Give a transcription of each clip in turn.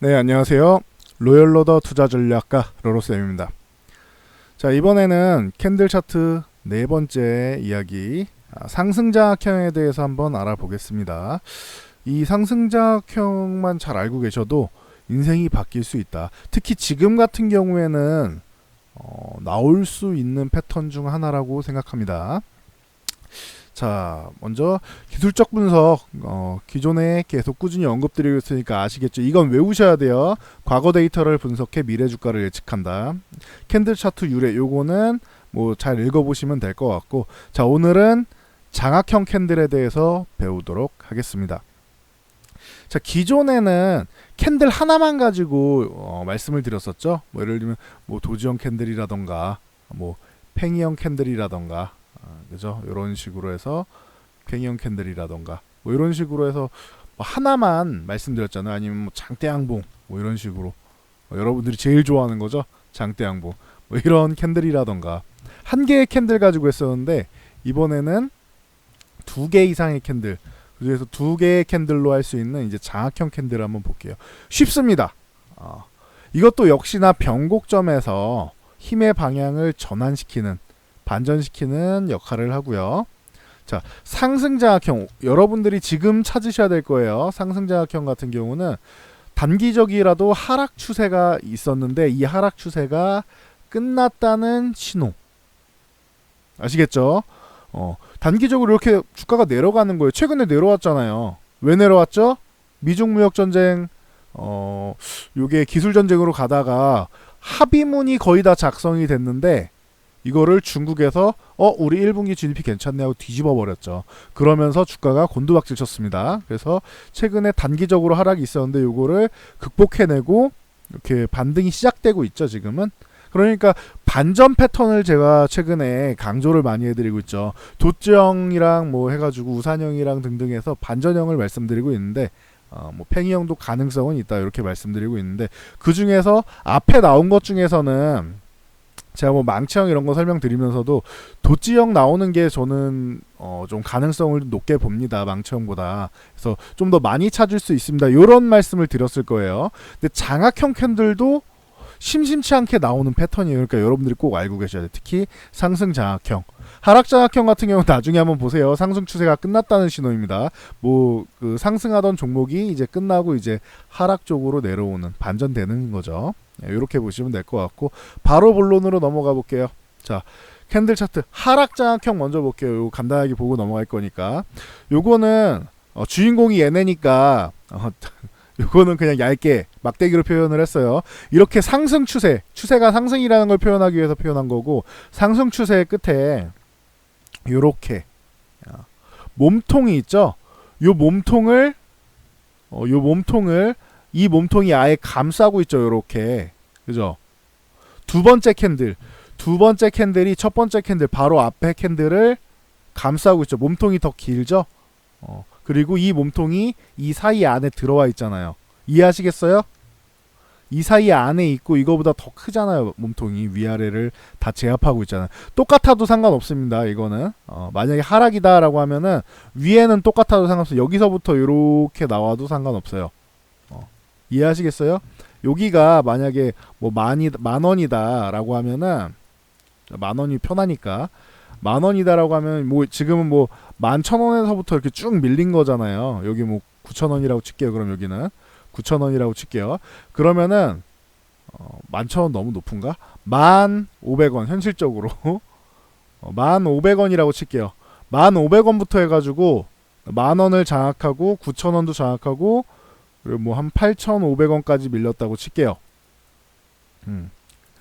네, 안녕하세요. 로열로더 투자 전략가 로로쌤입니다. 자, 이번에는 캔들 차트 네 번째 이야기 아, 상승자학형에 대해서 한번 알아보겠습니다. 이 상승자학형만 잘 알고 계셔도 인생이 바뀔 수 있다. 특히 지금 같은 경우에는 어, 나올 수 있는 패턴 중 하나라고 생각합니다. 자, 먼저 기술적 분석 어, 기존에 계속 꾸준히 언급드리고 있으니까 아시겠죠? 이건 외우셔야 돼요. 과거 데이터를 분석해 미래 주가를 예측한다. 캔들 차트 유래 요거는 뭐 잘 읽어보시면 될 것 같고 자 오늘은 장악형 캔들에 대해서 배우도록 하겠습니다. 자 기존에는 캔들 하나만 가지고 어, 말씀을 드렸었죠. 뭐 예를 들면 뭐 도지형 캔들이라던가 뭐 팽이형 캔들이라던가 아, 그죠? 이런 식으로 해서 팽이형 캔들이라던가 뭐 이런 식으로 해서 뭐 하나만 말씀드렸잖아요. 아니면 뭐 장대양봉 뭐 이런 식으로 뭐 여러분들이 제일 좋아하는 거죠. 장대양봉 뭐 이런 캔들이라던가 한 개의 캔들 가지고 했었는데 이번에는 두 개 이상의 캔들 그래서 두 개의 캔들로 할 수 있는 이제 장악형 캔들 한번 볼게요. 쉽습니다. 어, 이것도 역시나 변곡점에서 힘의 방향을 전환시키는 반전시키는 역할을 하고요. 자, 상승자학형 여러분들이 지금 찾으셔야 될 거예요. 상승자학형 같은 경우는 단기적이라도 하락 추세가 있었는데 이 하락 추세가 끝났다는 신호. 아시겠죠? 어, 단기적으로 이렇게 주가가 내려가는 거예요. 최근에 내려왔잖아요. 왜 내려왔죠? 미중 무역 전쟁 어, 요게 기술 전쟁으로 가다가 합의문이 거의 다 작성이 됐는데 이거를 중국에서 어 우리 1분기 GDP 괜찮네 하고 뒤집어 버렸죠. 그러면서 주가가 곤두박질 쳤습니다. 그래서 최근에 단기적으로 하락이 있었는데 요거를 극복해내고 이렇게 반등이 시작되고 있죠, 지금은. 그러니까 반전 패턴을 제가 최근에 강조를 많이 해드리고 있죠. 도지형이랑 뭐 해가지고 우산형이랑 등등 해서 반전형을 말씀드리고 있는데 어, 뭐 팽이형도 가능성은 있다 이렇게 말씀드리고 있는데 그 중에서 앞에 나온 것 중에서는 제가 뭐 망치형 이런 거 설명드리면서도 도지형 나오는 게 저는 어 좀 가능성을 높게 봅니다 망치형보다. 그래서 좀 더 많이 찾을 수 있습니다. 이런 말씀을 드렸을 거예요. 근데 장악형 캔들도 심심치 않게 나오는 패턴이에요. 그러니까 여러분들이 꼭 알고 계셔야 돼요. 특히 상승 장악형. 하락 장악형 같은 경우 는 나중에 한번 보세요. 상승 추세가 끝났다는 신호입니다. 뭐 그 상승하던 종목이 이제 끝나고 이제 하락 쪽으로 내려오는 반전되는 거죠 이렇게 보시면 될 것 같고 바로 본론으로 넘어가 볼게요. 자, 캔들 차트 하락 장악형 먼저 볼게요. 요 간단하게 보고 넘어갈 거니까. 요거는 어, 주인공이 얘네니까 어, 요거는 그냥 얇게 막대기로 표현을 했어요. 이렇게 상승 추세, 추세가 상승이라는 걸 표현하기 위해서 표현한 거고 상승 추세의 끝에 요렇게 어, 몸통이 있죠. 요 몸통을 어, 요 몸통을 이 몸통이 아예 감싸고 있죠. 요렇게. 그죠? 두 번째 캔들. 두 번째 캔들이 첫 번째 캔들 바로 앞에 캔들을 감싸고 있죠. 몸통이 더 길죠? 어. 그리고 이 몸통이 이 사이 안에 들어와 있잖아요. 이해하시겠어요? 이 사이 안에 있고 이거보다 더 크잖아요. 몸통이 위아래를 다 제압하고 있잖아요. 똑같아도 상관없습니다. 이거는 어, 만약에 하락이다라고 하면은 위에는 똑같아도 상관없어요. 여기서부터 이렇게 나와도 상관없어요. 이해하시겠어요? 여기가 만약에 뭐 만이 만 원이다라고 하면은 만 원이 편하니까 만 원이다라고 하면 뭐 지금은 뭐 만 천 원에서부터 이렇게 쭉 밀린 거잖아요. 여기 뭐 구천 원이라고 칠게요. 그럼 여기는 구천 원이라고 칠게요. 그러면은 어, 만천 원 너무 높은가? 만 오백 원 현실적으로 어, 만 오백 원이라고 칠게요. 만 오백 원부터 해가지고 만 원을 장악하고 구천 원도 장악하고 그리고 뭐 한 8,500원까지 밀렸다고 칠게요.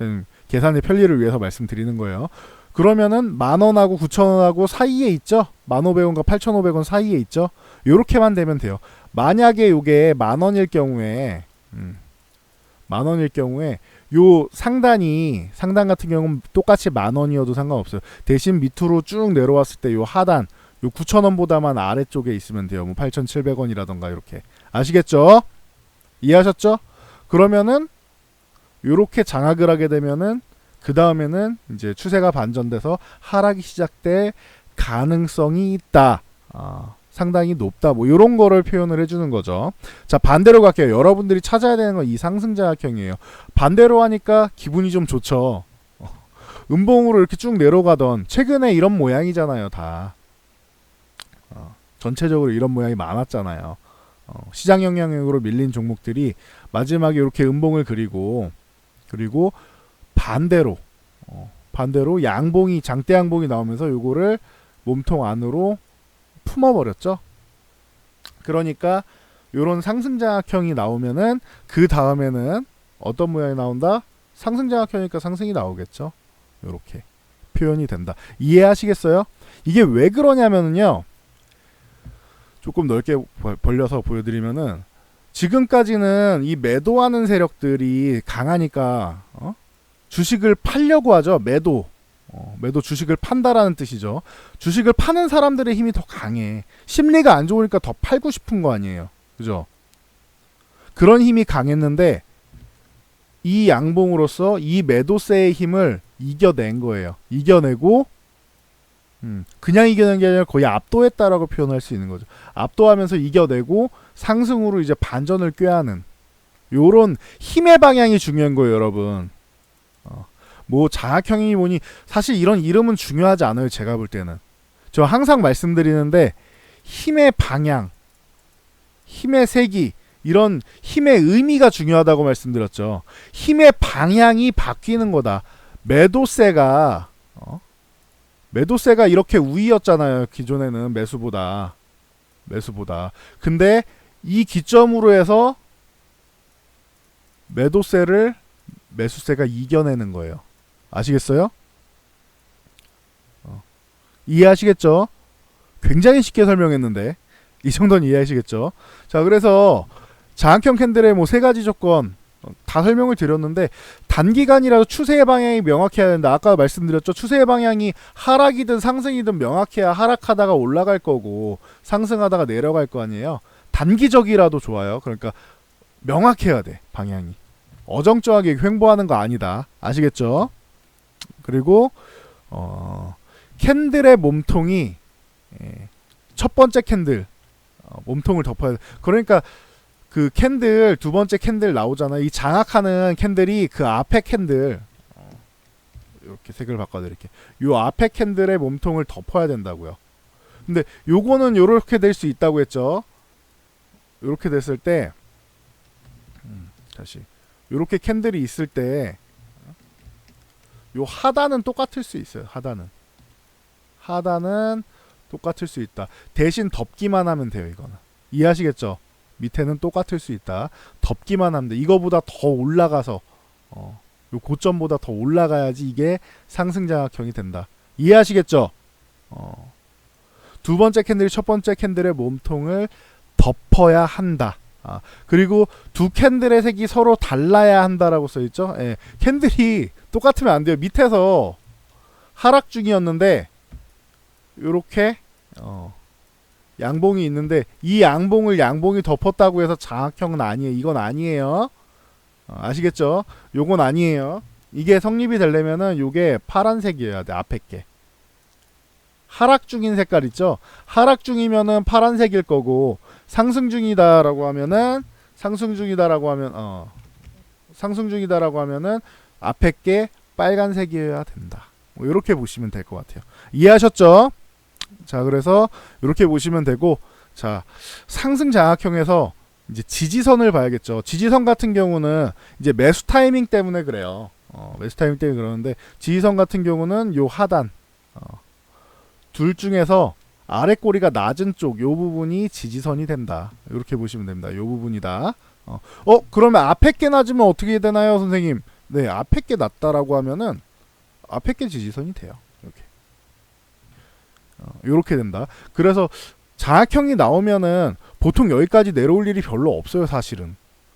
음. 계산의 편리를 위해서 말씀드리는 거예요. 그러면은 만 원하고 9천 원하고 사이에 있죠. 만 오백 원과 8,500원 천 사이에 있죠. 요렇게만 되면 돼요. 만약에 요게 만 원일 경우에 음, 만 원일 경우에 요 상단이 상단 같은 경우는 똑같이 만 원이어도 상관없어요. 대신 밑으로 쭉 내려왔을 때 요 하단 요 9,000원보다만 아래쪽에 있으면 돼요. 뭐 8,700원이라던가 이렇게. 아시겠죠? 이해하셨죠? 그러면은 요렇게 장악을 하게 되면은 그 다음에는 이제 추세가 반전돼서 하락이 시작될 가능성이 있다. 아, 상당히 높다. 뭐 이런 거를 표현을 해주는 거죠. 자 반대로 갈게요. 여러분들이 찾아야 되는 건 이 상승자각형이에요. 반대로 하니까 기분이 좀 좋죠. 어, 음봉으로 이렇게 쭉 내려가던 최근에 이런 모양이잖아요. 다 어, 전체적으로 이런 모양이 많았잖아요. 어, 시장 영향력으로 밀린 종목들이 마지막에 이렇게 음봉을 그리고 그리고 반대로 어, 반대로 양봉이 장대 양봉이 나오면서 요거를 몸통 안으로 품어 버렸죠. 그러니까 요런 상승자각형이 나오면은 그 다음에는 어떤 모양이 나온다? 상승자각형이니까 상승이 나오겠죠. 요렇게 표현이 된다. 이해하시겠어요? 이게 왜 그러냐면은요. 조금 넓게 벌- 벌려서 보여드리면은 지금까지는 이 매도하는 세력들이 강하니까 어? 주식을 팔려고 하죠. 매도. 어, 매도 주식을 판다라는 뜻이죠. 주식을 파는 사람들의 힘이 더 강해. 심리가 안 좋으니까 더 팔고 싶은 거 아니에요. 그죠? 그런 힘이 강했는데 이 양봉으로서 이 매도세의 힘을 이겨낸 거예요. 이겨내고 음, 그냥 이겨낸 게 아니라 거의 압도했다라고 표현할 수 있는 거죠. 압도하면서 이겨내고 상승으로 이제 반전을 꾀하는 요런 힘의 방향이 중요한 거예요, 여러분. 어, 뭐 장학형이 뭐니 사실 이런 이름은 중요하지 않아요, 제가 볼 때는. 저 항상 말씀드리는데 힘의 방향, 힘의 색이 이런 힘의 의미가 중요하다고 말씀드렸죠. 힘의 방향이 바뀌는 거다. 매도세가 어? 매도세가 이렇게 우위였잖아요. 기존에는 매수보다 매수보다. 근데 이 기점으로 해서 매도세를 매수세가 이겨내는 거예요. 아시겠어요? 어. 이해하시겠죠? 굉장히 쉽게 설명했는데 이 정도는 이해하시겠죠? 자, 그래서 장학형 캔들의 뭐 세 가지 조건 어, 다 설명을 드렸는데 단기간이라도 추세의 방향이 명확해야 된다. 아까 말씀드렸죠. 추세의 방향이 하락이든 상승이든 명확해야 하락하다가 올라갈 거고 상승하다가 내려갈 거 아니에요. 단기적이라도 좋아요. 그러니까 명확해야 돼. 방향이. 어정쩡하게 횡보하는 거 아니다. 아시겠죠? 그리고 어, 캔들의 몸통이 예, 첫 번째 캔들 어, 몸통을 덮어야 돼. 그러니까 그 캔들 두 번째 캔들 나오잖아. 이 장악하는 캔들이 그 앞에 캔들 어, 이렇게 색을 바꿔드릴게. 요 앞에 캔들의 몸통을 덮어야 된다고요. 근데 요거는 요렇게 될 수 있다고 했죠. 요렇게 됐을 때 음, 다시 요렇게 캔들이 있을 때 요 하단은 똑같을 수 있어요. 하단은 하단은 똑같을 수 있다. 대신 덮기만 하면 돼요. 이거는 이해하시겠죠? 밑에는 똑같을 수 있다. 덮기만 하면 돼. 이거보다 더 올라가서 어, 요 고점보다 더 올라가야지 이게 상승장악형이 된다. 이해하시겠죠? 어. 두 번째 캔들이 첫 번째 캔들의 몸통을 덮어야 한다. 아, 그리고 두 캔들의 색이 서로 달라야 한다라고 써 있죠. 예, 캔들이 똑같으면 안 돼요. 밑에서 하락 중이었는데 요렇게 어, 양봉이 있는데 이 양봉을 양봉이 덮었다고 해서 장악형은 아니에요. 이건 아니에요. 어, 아시겠죠? 요건 아니에요. 이게 성립이 되려면은 요게 파란색이어야 돼. 앞에 게. 하락 중인 색깔 있죠? 하락 중이면은 파란색일 거고 상승 중이다라고 하면은 상승 중이다라고 하면 어 상승 중이다라고 하면은 앞에 게 빨간색이어야 된다. 뭐 이렇게 보시면 될 것 같아요. 이해하셨죠? 자, 그래서 이렇게 보시면 되고 자, 상승 장악형에서 이제 지지선을 봐야겠죠. 지지선 같은 경우는 이제 매수 타이밍 때문에 그래요. 어, 매수 타이밍 때문에 그러는데 지지선 같은 경우는 요 하단 어, 둘 중에서 아래 꼬리가 낮은 쪽 요 부분이 지지선이 된다. 이렇게 보시면 됩니다. 요 부분이다. 어, 어 그러면 앞에 게 낮으면 어떻게 되나요, 선생님? 네, 앞에 게 낮다라고 하면은 앞에 게 지지선이 돼요. 이렇게. 된다. 그래서 장악형이 나오면은 보통 여기까지 내려올 일이 별로 없어요, 사실은.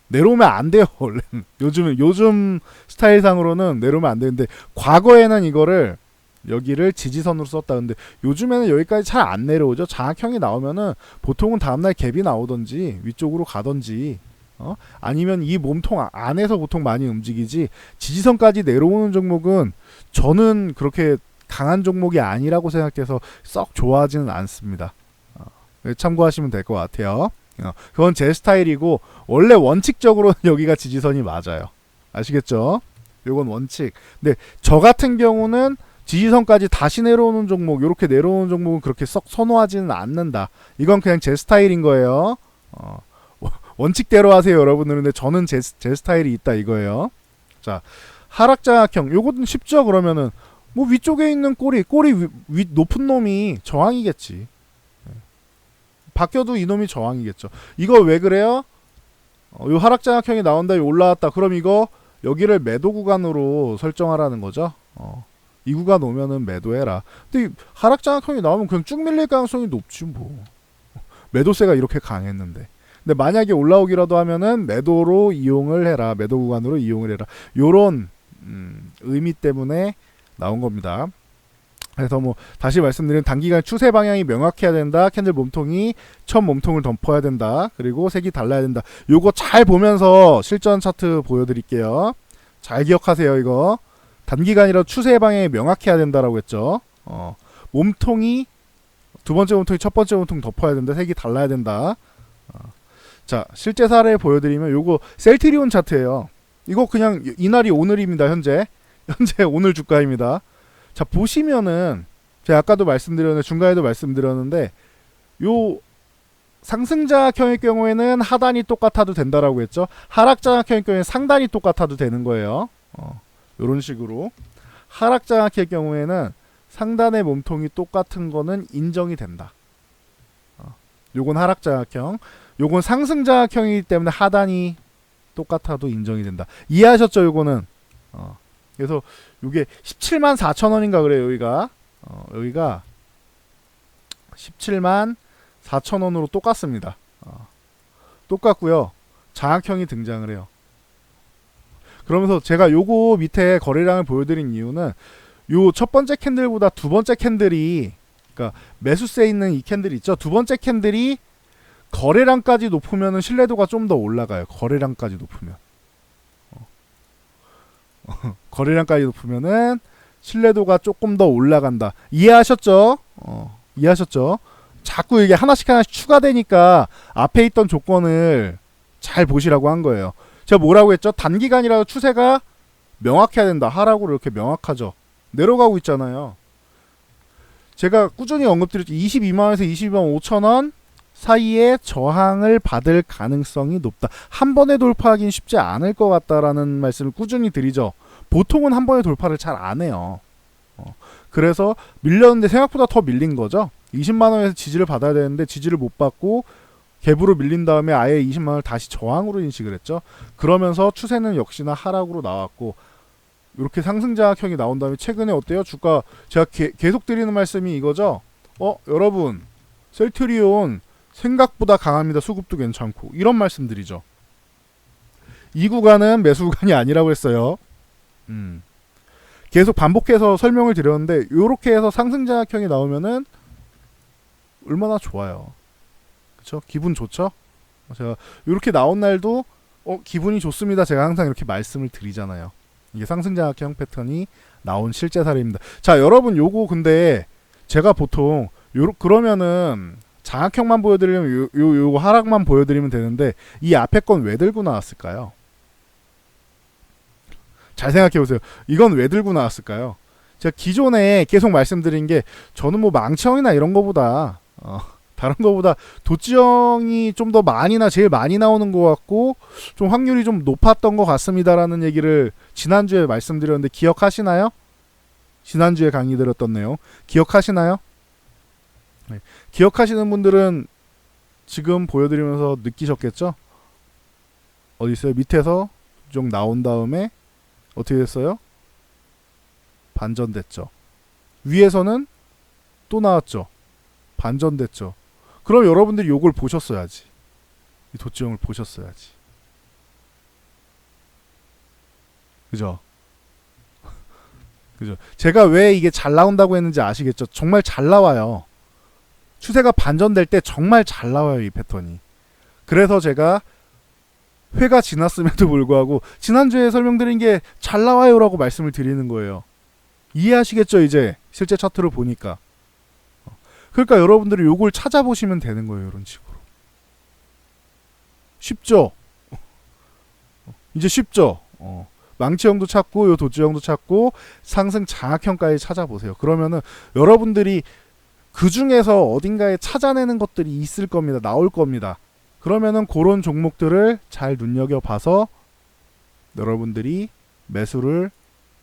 내려오면 안 돼요, 원래. 요즘 요즘 스타일상으로는 내려오면 안 되는데 과거에는 이거를 여기를 지지선으로 썼다. 근데 요즘에는 여기까지 잘 안 내려오죠. 장악형이 나오면은 보통은 다음날 갭이 나오던지 위쪽으로 가던지 어? 아니면 이 몸통 안에서 보통 많이 움직이지 지지선까지 내려오는 종목은 저는 그렇게 강한 종목이 아니라고 생각해서 썩 좋아하지는 않습니다. 어, 네, 참고하시면 될 것 같아요. 어, 그건 제 스타일이고 원래 원칙적으로는 여기가 지지선이 맞아요. 아시겠죠? 요건 원칙. 근데 저 같은 경우는 지지선까지 다시 내려오는 종목, 이렇게 내려오는 종목은 그렇게 썩 선호하지는 않는다. 이건 그냥 제 스타일인 거예요. 어, 원칙대로 하세요, 여러분들은. 근데 저는 제, 제 스타일이 있다 이거예요. 자, 하락장악형. 요거는 쉽죠, 그러면은. 뭐 위쪽에 있는 꼬리, 꼬리 위, 위 높은 놈이 저항이겠지. 예. 바뀌어도 이놈이 저항이겠죠. 이거 왜 그래요? 어, 요 하락장악형이 나온다, 올라왔다. 그럼 이거 여기를 매도 구간으로 설정하라는 거죠. 어. 이 구간 오면은 매도해라. 근데 이 하락장악형이 나오면 그냥 쭉 밀릴 가능성이 높지 뭐. 매도세가 이렇게 강했는데. 근데 만약에 올라오기라도 하면은 매도로 이용을 해라. 매도 구간으로 이용을 해라. 요런 음, 의미 때문에 나온 겁니다. 그래서 뭐 다시 말씀드린 단기간 추세 방향이 명확해야 된다. 캔들 몸통이 첫 몸통을 덮어야 된다. 그리고 색이 달라야 된다. 요거 잘 보면서 실전 차트 보여드릴게요. 잘 기억하세요. 이거 단기간이라 추세 방향이 명확해야 된다라고 했죠. 어, 몸통이 두 번째 몸통이 첫 번째 몸통 덮어야 된다. 색이 달라야 된다. 어, 자 실제 사례 보여드리면 요거 셀트리온 차트예요. 이거 그냥 이날이 오늘입니다. 현재 현재 오늘 주가입니다. 자 보시면은 제가 아까도 말씀드렸는데 중간에도 말씀드렸는데 요 상승자형의 경우에는 하단이 똑같아도 된다라고 했죠. 하락자형의 경우에는 상단이 똑같아도 되는 거예요. 어, 이런 식으로 하락자형의 경우에는 상단의 몸통이 똑같은 거는 인정이 된다. 어, 요건 하락자형, 요건 상승자형이기 때문에 하단이 똑같아도 인정이 된다. 이해하셨죠? 요거는 어, 그래서 요게 17만 4천 원인가 그래요 여기가. 어, 여기가 17만 4천 원으로 똑같습니다. 어, 똑같고요. 장악형이 등장을 해요. 그러면서 제가 요거 밑에 거래량을 보여드린 이유는 요 첫 번째 캔들보다 두 번째 캔들이 그러니까 매수세 있는 이 캔들 있죠? 두 번째 캔들이 거래량까지 높으면 신뢰도가 좀 더 올라가요. 거래량까지 높으면 거래량까지 높으면은 신뢰도가 조금 더 올라간다. 이해하셨죠? 어, 이해하셨죠? 자꾸 이게 하나씩 하나씩 추가되니까 앞에 있던 조건을 잘 보시라고 한 거예요. 제가 뭐라고 했죠? 단기간이라도 추세가 명확해야 된다. 하라고 이렇게 명확하죠. 내려가고 있잖아요. 제가 꾸준히 언급드렸죠. 22만원에서 22만 5천원 사이에 저항을 받을 가능성이 높다. 한 번에 돌파하기는 쉽지 않을 것 같다라는 말씀을 꾸준히 드리죠. 보통은 한 번에 돌파를 잘 안 해요. 어, 그래서 밀렸는데 생각보다 더 밀린 거죠. 20만 원에서 지지를 받아야 되는데 지지를 못 받고 갭으로 밀린 다음에 아예 20만 원을 다시 저항으로 인식을 했죠. 그러면서 추세는 역시나 하락으로 나왔고 이렇게 상승자형이 나온 다음에 최근에 어때요? 주가 제가 게, 계속 드리는 말씀이 이거죠. 어 여러분 셀트리온 생각보다 강합니다. 수급도 괜찮고 이런 말씀드리죠. 이 구간은 매수 구간이 아니라고 했어요. 음. 계속 반복해서 설명을 드렸는데 이렇게 해서 상승자형이 나오면은 얼마나 좋아요. 그렇죠? 기분 좋죠? 제가 이렇게 나온 날도 어 기분이 좋습니다. 제가 항상 이렇게 말씀을 드리잖아요. 이게 상승자형 패턴이 나온 실제 사례입니다. 자, 여러분 요거 근데 제가 보통 요 그러면은 장악형만 보여드리면 요, 요, 요 하락만 보여드리면 되는데 이 앞에 건 왜 들고 나왔을까요? 잘 생각해 보세요. 이건 왜 들고 나왔을까요? 제가 기존에 계속 말씀드린 게 저는 뭐 망치형이나 이런 거보다 어, 다른 거보다 도지형이 좀 더 많이나 제일 많이 나오는 것 같고 좀 확률이 좀 높았던 것 같습니다라는 얘기를 지난주에 말씀드렸는데 기억하시나요? 지난주에 강의 들었던 내용 기억하시나요? 네. 기억하시는 분들은 지금 보여드리면서 느끼셨겠죠? 어디 있어요? 밑에서 좀 나온 다음에 어떻게 됐어요? 반전됐죠. 위에서는 또 나왔죠. 반전됐죠. 그럼 여러분들이 요걸 보셨어야지. 이 도치형을 보셨어야지. 그죠? 그죠? 제가 왜 이게 잘 나온다고 했는지 아시겠죠? 정말 잘 나와요. 추세가 반전될 때 정말 잘 나와요, 이 패턴이. 그래서 제가 회가 지났음에도 불구하고 지난주에 설명드린 게 잘 나와요라고 말씀을 드리는 거예요. 이해하시겠죠, 이제? 실제 차트를 보니까. 그러니까 여러분들이 요걸 찾아보시면 되는 거예요. 이런 식으로. 쉽죠? 이제 쉽죠? 어. 망치형도 찾고 요 도지형도 찾고 상승 장악형까지 찾아보세요. 그러면은 여러분들이 그 중에서 어딘가에 찾아내는 것들이 있을 겁니다. 나올 겁니다. 그러면은 그런 종목들을 잘 눈여겨 봐서 여러분들이 매수를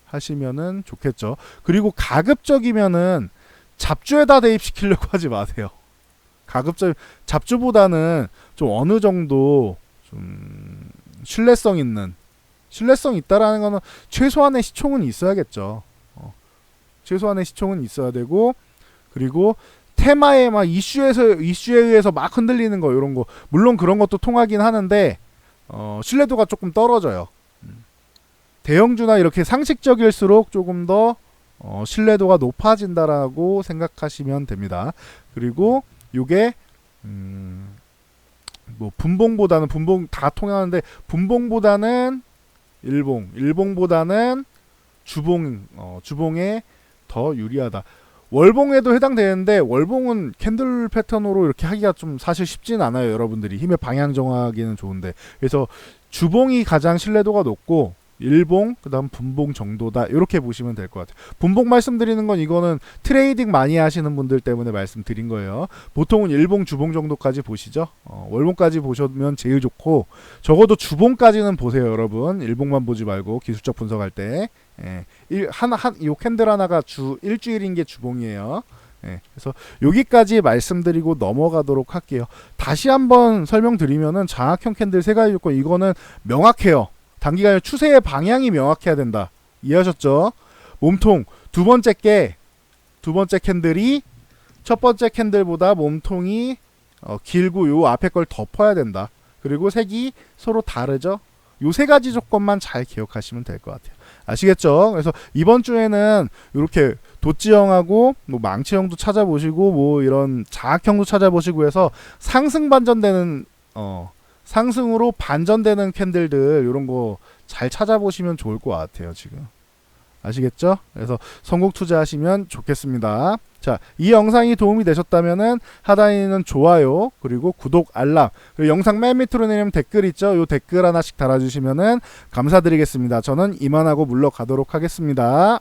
하시면은 좋겠죠. 그리고 가급적이면은 잡주에다 대입시키려고 하지 마세요. 가급적 잡주보다는 좀 어느 정도 좀 신뢰성 있는 신뢰성 있다라는 거는 최소한의 시총은 있어야겠죠. 어. 최소한의 시총은 있어야 되고 그리고 테마에 막 이슈에서 이슈에 의해서 막 흔들리는 거 이런 거 물론 그런 것도 통하긴 하는데 어, 신뢰도가 조금 떨어져요. 음. 대형주나 이렇게 상식적일수록 조금 더 어, 신뢰도가 높아진다라고 생각하시면 됩니다. 그리고 요게 음, 뭐 분봉보다는 분봉 다 통하는데 분봉보다는 일봉, 일봉보다는 주봉, 어, 주봉에 더 유리하다. 월봉에도 해당되는데 월봉은 캔들 패턴으로 이렇게 하기가 좀 사실 쉽진 않아요. 여러분들이 힘의 방향 정하기는 좋은데 그래서 주봉이 가장 신뢰도가 높고 일봉 그다음 분봉 정도다 이렇게 보시면 될 것 같아요. 분봉 말씀드리는 건 이거는 트레이딩 많이 하시는 분들 때문에 말씀드린 거예요. 보통은 일봉 주봉 정도까지 보시죠. 어, 월봉까지 보시면 제일 좋고 적어도 주봉까지는 보세요, 여러분. 일봉만 보지 말고 기술적 분석할 때 예, 일, 하나 한 요 캔들 하나가 주 일주일인 게 주봉이에요. 예, 그래서 여기까지 말씀드리고 넘어가도록 할게요. 다시 한번 설명드리면은 장악형 캔들 세 가지 조건 이거는 명확해요. 단기간에 추세의 방향이 명확해야 된다. 이해하셨죠? 몸통 두 번째 게 두 번째 캔들이 첫 번째 캔들보다 몸통이 어, 길고 요 앞에 걸 덮어야 된다. 그리고 색이 서로 다르죠? 요 세 가지 조건만 잘 기억하시면 될 것 같아요. 아시겠죠? 그래서 이번 주에는 이렇게 도지형하고 뭐 망치형도 찾아보시고 뭐 이런 자악형도 찾아보시고 해서 상승 반전되는 어 상승으로 반전되는 캔들들 이런 거 잘 찾아보시면 좋을 것 같아요 지금 아시겠죠? 그래서 선곡 투자하시면 좋겠습니다. 자, 이 영상이 도움이 되셨다면은 하단에 있는 좋아요 그리고 구독 알람 그리고 영상 맨 밑으로 내리면 댓글 있죠? 요 댓글 하나씩 달아주시면은 감사드리겠습니다. 저는 이만하고 물러가도록 하겠습니다.